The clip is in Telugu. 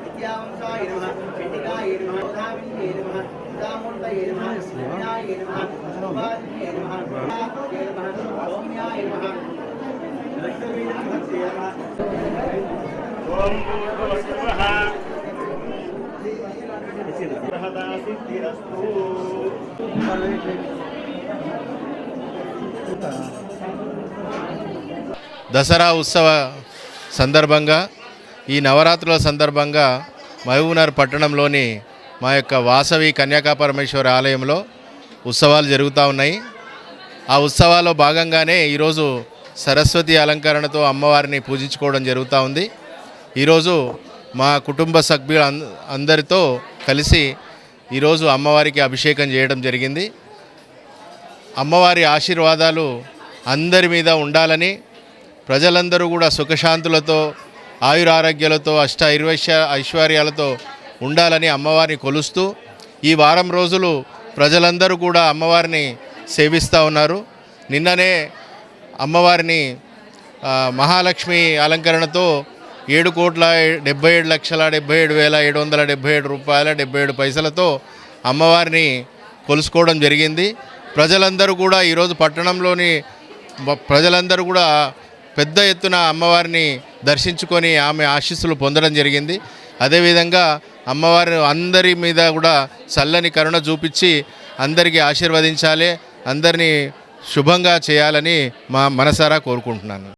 విద్యావంశాయ నమః చండికాయ నమః ఉదావిన్యే నమః ఉదామూర్తయే నమః విద్యాయ నమః ఉపాధిన్యే నమః ఉదాత్మకే సౌమ్యాయ దసరా ఉత్సవ సందర్భంగా ఈ నవరాత్రుల సందర్భంగా మహబూబ్నగర్ పట్టణంలోని మా యొక్క వాసవి కన్యాకాపరమేశ్వరి ఆలయంలో ఉత్సవాలు జరుగుతూ ఉన్నాయి. ఆ ఉత్సవాల్లో భాగంగానే ఈరోజు సరస్వతి అలంకరణతో అమ్మవారిని పూజించుకోవడం జరుగుతూ ఉంది. ఈరోజు మా కుటుంబ సభ్యుల అంద- అందరితో కలిసి ఈరోజు అమ్మవారికి అభిషేకం చేయడం జరిగింది. అమ్మవారి ఆశీర్వాదాలు అందరి మీద ఉండాలని ప్రజలందరూ కూడా సుఖశాంతులతో ఆయురారోగ్యాలతో అష్ట ఐర్వైశ్య ఐశ్వర్యాలతో ఉండాలని అమ్మవారిని కొలుస్తూ ఈ వారం రోజులు ప్రజలందరూ కూడా అమ్మవారిని సేవిస్తూ ఉన్నారు. నిన్ననే అమ్మవారిని మహాలక్ష్మి అలంకరణతో ఏడు కోట్ల డెబ్బై ఏడు లక్షల డెబ్బై ఏడు వేల ఏడు వందల డెబ్బై ఏడు రూపాయల డెబ్బై ఏడు పైసలతో అమ్మవారిని కొలుసుకోవడం జరిగింది. ప్రజలందరూ కూడా ఈరోజు పట్టణంలోని ప్రజలందరూ కూడా పెద్ద ఎత్తున అమ్మవారిని దర్శించుకొని ఆమె ఆశీస్సులు పొందడం జరిగింది. అదేవిధంగా అమ్మవారు అందరి మీద కూడా చల్లని కరుణ చూపించి అందరికీ ఆశీర్వదించాలి అందరినీ శుభంగా చేయాలని మా మనసారా కోరుకుంటున్నాను.